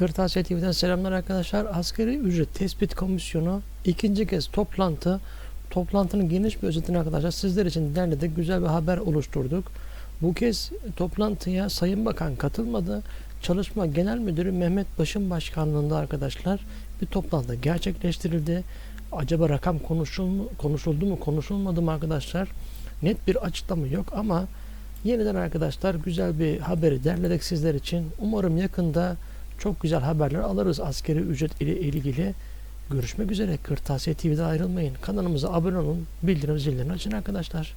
Kırtasiye TV'den selamlar arkadaşlar. Asgari ücret tespit komisyonu ikinci kez toplantı. Toplantının geniş bir özetini arkadaşlar sizler için derledik. Güzel bir haber oluşturduk. Bu kez toplantıya Sayın Bakan katılmadı. Çalışma Genel Müdürü Mehmet Başın başkanlığında arkadaşlar bir toplantı gerçekleştirildi. Acaba rakam konuşuldu mu konuşulmadı mı arkadaşlar? Net bir açıklama yok ama yeniden arkadaşlar güzel bir haberi derledik sizler için. Umarım yakında çok güzel haberler alırız askeri ücret ile ilgili. Görüşmek üzere. Kırtasiye TV'de ayrılmayın. Kanalımıza abone olun. Bildirim zillerini açın arkadaşlar.